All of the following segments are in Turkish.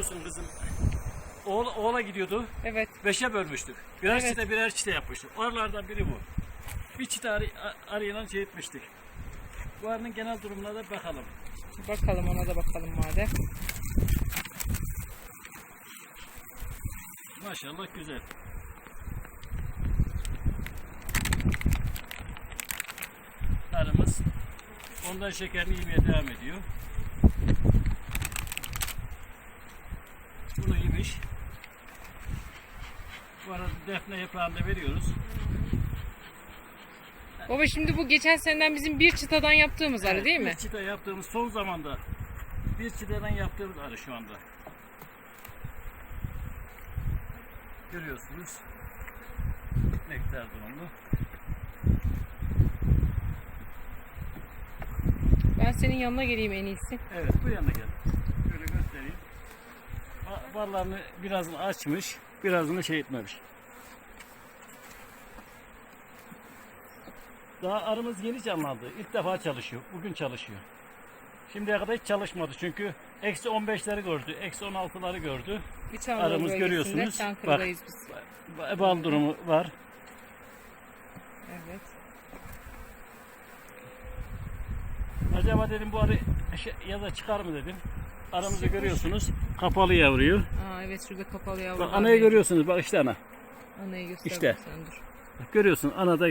biliyorsun kızım. Oğla, oğla gidiyordu. Evet. Beşe bölmüştük. Birer Evet. çite birer çite yapmıştık. Oralardan biri bu. Bir çite arı, a- arıyla şey etmiştik. Bu arının genel durumuna da bakalım. Bakalım ona da bakalım madem. Maşallah güzel. Arımız ondan şekerini yemeye devam ediyor. Bunu yemiş. Bu arada defne yaprağını da veriyoruz. Baba şimdi bu geçen seneden bizim bir çıtadan yaptığımız arı değil mi? Bir çita yaptığımız son zamanda bir çitadan yaptığımız arı şu anda. Görüyorsunuz. Nektar durumlu. Ben senin yanına geleyim en iyisi. Evet bu yana gel. Şöyle göstereyim. Ba- Barlarını birazını açmış, birazını şey etmemiş. Daha arımız yeni canlandı. İlk defa çalışıyor. Bugün çalışıyor. Şimdiye kadar hiç çalışmadı çünkü eksi 15'leri gördü, eksi 16'ları gördü. Aramız bölgesinde, görüyorsunuz. Çankırı'dayız biz. Ba- Bal durumu var. Evet. Acaba dedim bu arı şey- ya da çıkar mı dedim. Aramızı görüyorsunuz. Kapalı yavruyu. Aa evet şurada kapalı yavru. Bak anayı görüyorsunuz. Bak işte ana. Anayı göster. İşte. dur. Görüyorsun ana da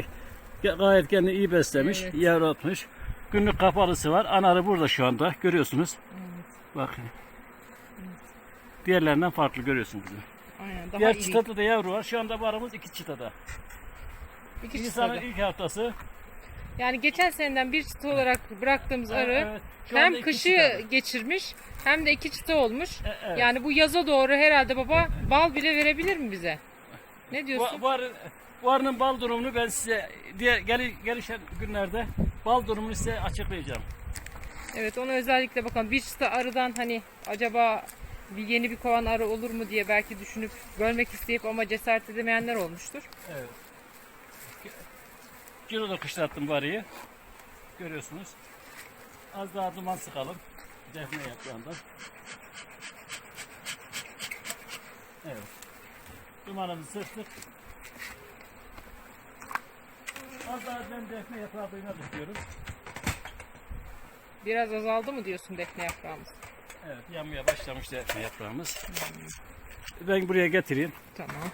gayet kendini iyi beslemiş. Evet. Yavru atmış. Günlük kapalısı var. Anarı burada şu anda. Görüyorsunuz. Evet. Bakın. Diğerlerinden farklı görüyorsunuz. Aynen daha Diğer iri. çıtada da yavru var. Şu anda bu aramız iki çıtada. İki Nisan'ın çıtada. ilk haftası. Yani geçen seneden bir çıta olarak bıraktığımız arı Evet, hem kışı çıtada. geçirmiş hem de iki çıta olmuş. E, evet. Yani bu yaza doğru herhalde baba bal bile verebilir mi bize? Ne diyorsun? Bu, bu, arı- bu arının bal durumunu ben size diğer gel, gelişen günlerde bal durumunu size açıklayacağım. Evet ona özellikle bakalım bir çıta arıdan hani acaba bir yeni bir kovan arı olur mu diye belki düşünüp bölmek isteyip ama cesaret edemeyenler olmuştur. Evet. Kilo da kışlattım bu arıyı. Görüyorsunuz. Az daha duman sıkalım. Defne yaprağından. Evet. Dumanımızı sıktık. Az daha ben defne yaprağı duyuna tutuyorum. Biraz azaldı mı diyorsun defne yaprağımız? Evet yanmaya başlamış defne yaprağımız. Ben buraya getireyim. Tamam.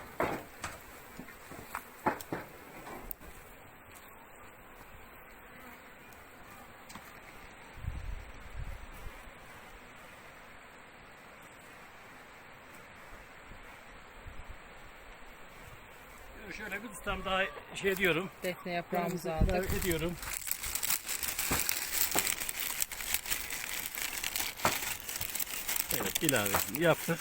Şöyle bir tutam daha şey diyorum. Defne yaprağımızı aldık. Ediyorum. Evet ilavesini yaptık.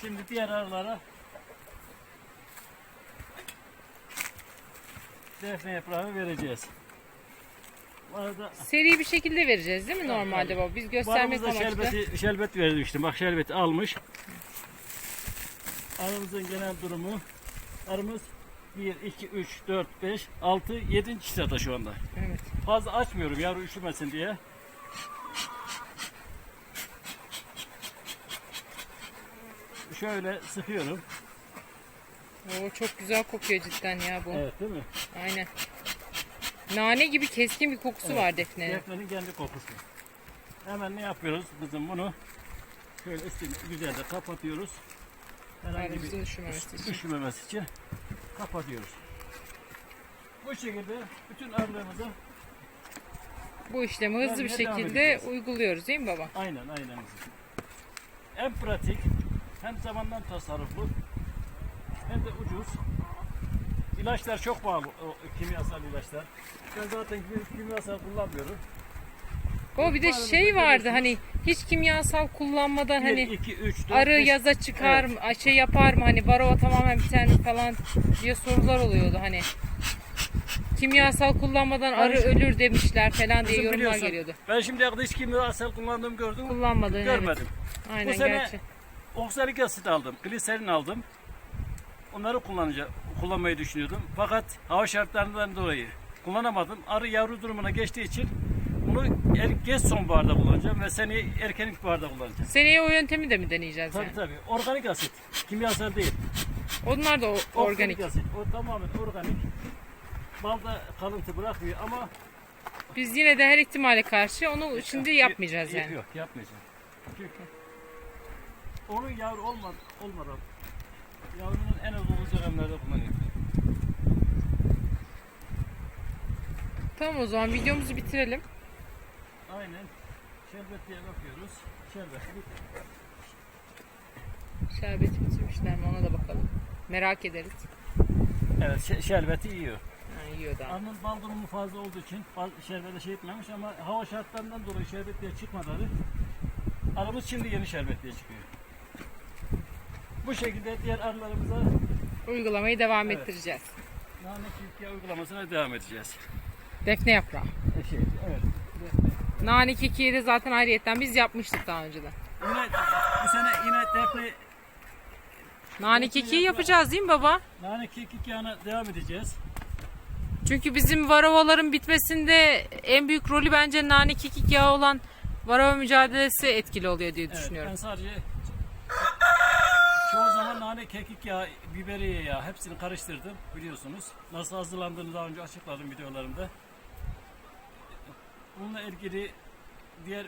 Şimdi diğer arılara defne yaprağı vereceğiz. Arada Seri bir şekilde vereceğiz değil mi normalde baba? Biz göstermek aramızda amaçlı. şerbeti, şerbet vermiştim. Bak şerbeti almış. Aramızın genel durumu arımız 1, 2, 3, 4, 5, 6, 7. sırada şu anda. Evet. Fazla açmıyorum yavru üşümesin diye. Şöyle sıkıyorum. Oo, çok güzel kokuyor cidden ya bu. Evet değil mi? Aynen. Nane gibi keskin bir kokusu var defnenin. Defnenin kendi kokusu. Hemen ne yapıyoruz kızım bunu? Şöyle üstünü güzelce kapatıyoruz. Herhangi bir üşümemesi için. üşümemesi için kapatıyoruz. Bu şekilde bütün arılarımızı Bu işlemi hızlı bir devam şekilde edeceğiz. uyguluyoruz değil mi baba? aynen aynen kızım. Hem pratik hem zamandan tasarruflu hem de ucuz. İlaçlar çok pahalı o kimyasal ilaçlar. Ben zaten kim- kimyasal kullanmıyorum. Baba bir de şey vardı görüyorsunuz. hani hiç kimyasal kullanmadan 1, hani 2, 3, 4, arı 5. yaza çıkar mı, şey yapar mı hani varroa tamamen biter mi falan diye sorular oluyordu hani. Kimyasal kullanmadan arı Hani- ölür demişler falan diye Kızım yorumlar biliyorsun, geliyordu. Ben şimdiye kadar hiç kimyasal kullandığımı gördüm mü? Kullanmadan Görmedim. evet. Aynen Bu sene gerçi. oksalik asit aldım, gliserin aldım. Onları kullanacağım, kullanmayı düşünüyordum. Fakat hava şartlarından dolayı kullanamadım. Arı yavru durumuna geçtiği için bunu er, geç sonbaharda kullanacağım ve seneye erken ilkbaharda kullanacağım. Seneye o yöntemi de mi deneyeceğiz Tabii yani? tabii. Organik asit. Kimyasal değil. Onlar da o- organik. asit. O tamamen organik. Balda kalıntı bırakmıyor ama Biz yine de her ihtimale karşı onu şimdi yapmayacağız Yok, yani. Yok yapmayacağım. Çünkü onun yavru olmadı, olmadan yavrunun en az dönemlerde kullanıyorum. Tamam o zaman videomuzu bitirelim. Aynen. Şerbetliğe bakıyoruz. Şerbet. Şerbeti bitirmişler mi ona da bakalım. Merak ederiz. Evet şe- şerbeti yiyor. Ha, yiyor da. Arının bal durumu fazla olduğu için bal şerbete şey etmemiş ama hava şartlarından dolayı şerbetliğe çıkmadı arı. Arımız şimdi yeni şerbetliğe çıkıyor. Bu şekilde diğer arılarımıza Uygulamayı devam Evet. ettireceğiz. nane kürküye uygulamasına devam edeceğiz. Defne yaprağı. E şey, evet. Nane kekiği de zaten ayrıyetten biz yapmıştık daha önceden. Yine bu sene yine defne Nane kekiği yapacağız değil mi baba? nane kekik yağına devam edeceğiz. Çünkü bizim varavaların bitmesinde en büyük rolü bence nane kekik yağı olan varava mücadelesi etkili oluyor diye Evet, düşünüyorum. ben sadece çoğu zaman nane kekik yağı, biberiye yağı hepsini karıştırdım biliyorsunuz. Nasıl hazırlandığını daha önce açıkladım videolarımda. Bununla ilgili diğer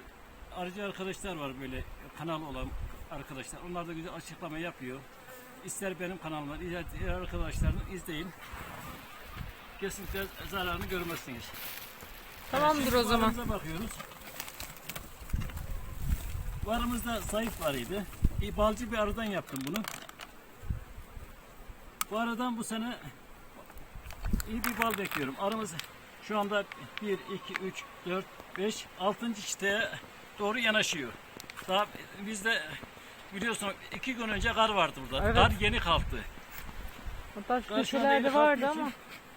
arıcı arkadaşlar var böyle kanal olan arkadaşlar. Onlar da güzel açıklama yapıyor. İster benim kanalıma, diğer diğer arkadaşların izleyin. Kesinlikle zararını görmezsiniz. Tamamdır Şimdi o zaman. bakıyoruz. Varımızda zayıf varıydı. Balcı bir arıdan yaptım bunu. Bu arıdan bu sene iyi bir bal bekliyorum. Arımız şu anda 1, 2, 3, 4, 5, 6. çıtaya doğru yanaşıyor. Daha bizde biliyorsun iki gün önce kar vardı burada. Evet. Kar yeni kalktı. Hatta şu anda köşelerde vardı ama. için-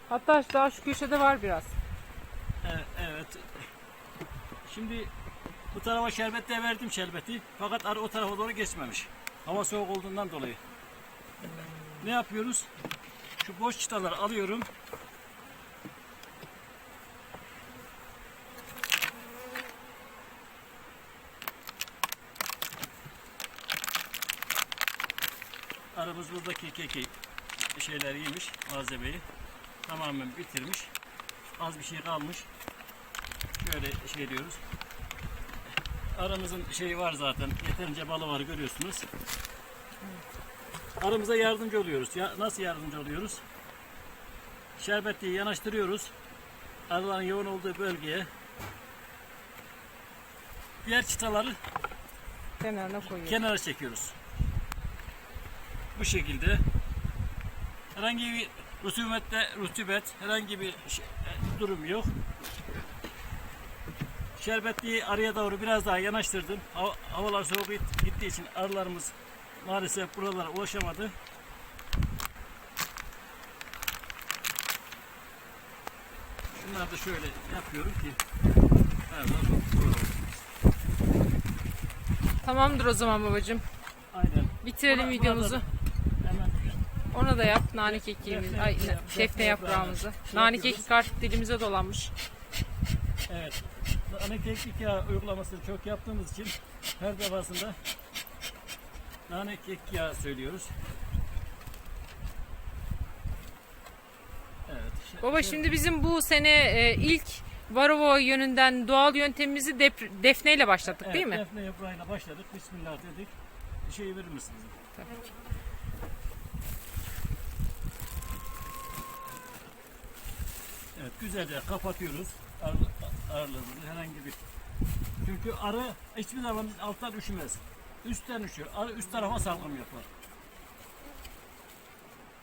Hatta daha şu köşede var biraz. Evet, evet. Şimdi bu tarafa şerbette verdim şerbeti. Fakat arı o tarafa doğru geçmemiş. Hava soğuk olduğundan dolayı. Ne yapıyoruz? Şu boş çıtaları alıyorum. Arımız buradaki keki şeyler yemiş, malzemeyi tamamen bitirmiş. Az bir şey kalmış. Şöyle şey diyoruz. Aramızın şeyi var zaten. Yeterince balı var görüyorsunuz. Aramıza yardımcı oluyoruz. Ya, nasıl yardımcı oluyoruz? Şerbetliği yanaştırıyoruz. Arıların yoğun olduğu bölgeye. Diğer çıtaları Kenarına koyuyoruz. kenara çekiyoruz. Bu şekilde. Herhangi bir rutubette, rutubet, herhangi bir şey- e, durum yok. Şerbetliği araya doğru biraz daha yanaştırdım. Hava- havalar soğuk git- gittiği için arılarımız maalesef buralara ulaşamadı. Şunları da şöyle yapıyorum ki. Tamamdır o zaman babacığım. Aynen. Bitirelim Buna- videomuzu. Hemen Ona da yap nane kekiğimizi, ay defne yaprağımızı. Nane kekik artık dilimize dolanmış. Evet. Nane kekik yağı uygulamasını çok yaptığımız için her defasında nane kekik yağı söylüyoruz. Evet. Baba şimdi bizim bu sene e, ilk Varova yönünden doğal yöntemimizi dep- defneyle başlattık evet, değil mi? Defne yaprağıyla başladık. Bismillah dedik. Bir şey verir misiniz? Tabii ki. Evet güzelce kapatıyoruz arılarımızı herhangi bir. Çünkü arı hiçbir zaman alttan üşümez. Üstten üşüyor. Arı üst tarafa salgım yapar.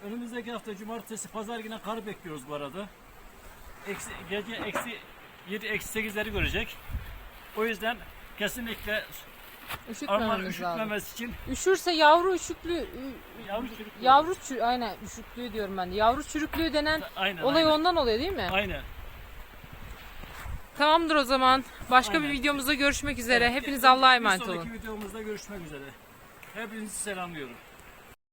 Önümüzdeki hafta cumartesi pazar yine kar bekliyoruz bu arada. Eksi, gece eksi 7 eksi 8'leri görecek. O yüzden kesinlikle arılar Üşütmememiz lazım. üşütmemesi için Üşürse yavru üşüklüğü, ü- yavru çürük. yavru çü- aynen üşüklüğü diyorum ben. Yavru çürüklüğü denen Aynen. olay aynen. ondan oluyor değil mi? Aynen. Tamamdır o zaman. Başka Aynen. bir videomuzda görüşmek üzere. Evet, Hepiniz bir- Allah'a bir emanet sonraki olun. videomuzda görüşmek üzere. Hepinizi selamlıyorum.